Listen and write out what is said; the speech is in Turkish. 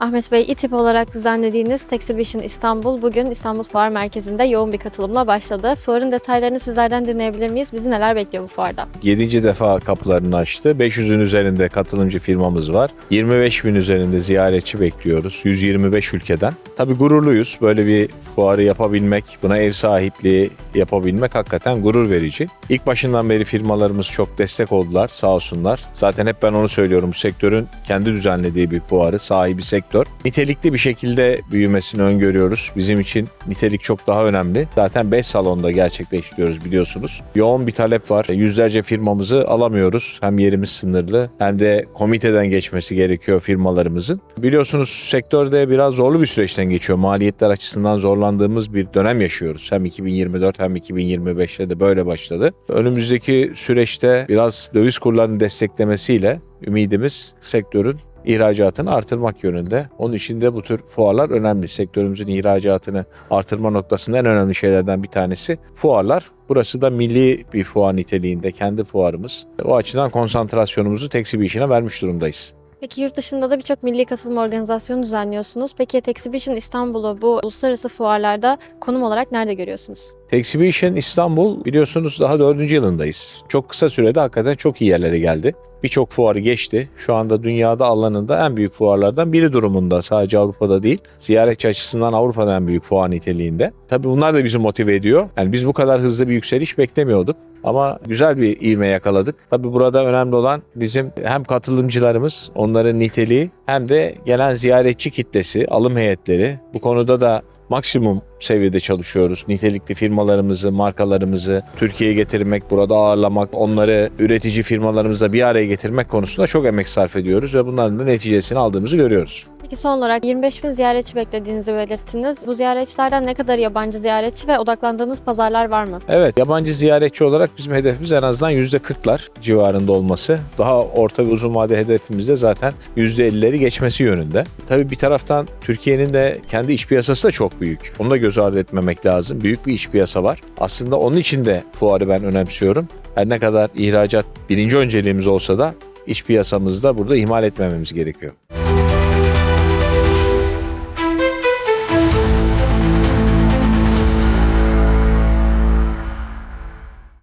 Ahmet Bey, İTİP olarak düzenlediğiniz Texibition İstanbul bugün İstanbul Fuar Merkezi'nde yoğun bir katılımla başladı. Fuarın detaylarını sizlerden dinleyebilir miyiz? Bizi neler bekliyor bu fuarda? 7. defa kapılarını açtı. 500'ün üzerinde katılımcı firmamız var. 25 bin üzerinde ziyaretçi bekliyoruz. 125 ülkeden. Tabii gururluyuz. Böyle bir fuarı yapabilmek, buna ev sahipliği yapabilmek hakikaten gurur verici. İlk başından beri firmalarımız çok destek oldular sağ olsunlar. Zaten hep ben onu söylüyorum. Bu sektörün kendi düzenlediği bir fuarı, sahibi sektör. Nitelikli bir şekilde büyümesini öngörüyoruz. Bizim için nitelik çok daha önemli. Zaten 5 salonda gerçekleştiriyoruz biliyorsunuz. Yoğun bir talep var. Yüzlerce firmamızı alamıyoruz. Hem yerimiz sınırlı hem de komiteden geçmesi gerekiyor firmalarımızın. Biliyorsunuz sektörde biraz zorlu bir süreçten geçiyor. Maliyetler açısından zorlandığımız bir dönem yaşıyoruz. Hem 2024 hem 2025'te de böyle başladı. Önümüzdeki süreçte biraz döviz kurlarının desteklemesiyle ümidimiz sektörün ihracatını artırmak yönünde. Onun için de bu tür fuarlar önemli. Sektörümüzün ihracatını artırma noktasında en önemli şeylerden bir tanesi fuarlar. Burası da milli bir fuar niteliğinde kendi fuarımız. O açıdan konsantrasyonumuzu Texibition'a vermiş durumdayız. Peki yurt dışında da birçok milli katılım organizasyonu düzenliyorsunuz. Peki Texibition İstanbul'u bu uluslararası fuarlarda konum olarak nerede görüyorsunuz? Exhibition İstanbul biliyorsunuz daha dördüncü yılındayız. Çok kısa sürede hakikaten çok iyi yerlere geldi. Birçok fuarı geçti. Şu anda dünyada alanında en büyük fuarlardan biri durumunda. Sadece Avrupa'da değil. Ziyaretçi açısından Avrupa'da en büyük fuar niteliğinde. Tabii bunlar da bizi motive ediyor. Yani biz bu kadar hızlı bir yükseliş beklemiyorduk. Ama güzel bir ivme yakaladık. Tabii burada önemli olan bizim hem katılımcılarımız, onların niteliği hem de gelen ziyaretçi kitlesi, alım heyetleri. Bu konuda da maksimum seviyede çalışıyoruz. Nitelikli firmalarımızı, markalarımızı Türkiye'ye getirmek, burada ağırlamak, onları üretici firmalarımızla bir araya getirmek konusunda çok emek sarf ediyoruz ve bunların da neticesini aldığımızı görüyoruz. Peki son olarak 25 bin ziyaretçi beklediğinizi belirttiniz. Bu ziyaretçilerden ne kadar yabancı ziyaretçi ve odaklandığınız pazarlar var mı? Evet, yabancı ziyaretçi olarak bizim hedefimiz en azından %40'lar civarında olması. Daha orta ve uzun vade hedefimiz de zaten %50'leri geçmesi yönünde. Tabii bir taraftan Türkiye'nin de kendi iş piyasası da çok büyük. Onu da göz ardı etmemek lazım. Büyük bir iç piyasa var. Aslında onun için de fuarı ben önemsiyorum. Her ne kadar ihracat birinci önceliğimiz olsa da iç piyasamızda burada ihmal etmememiz gerekiyor.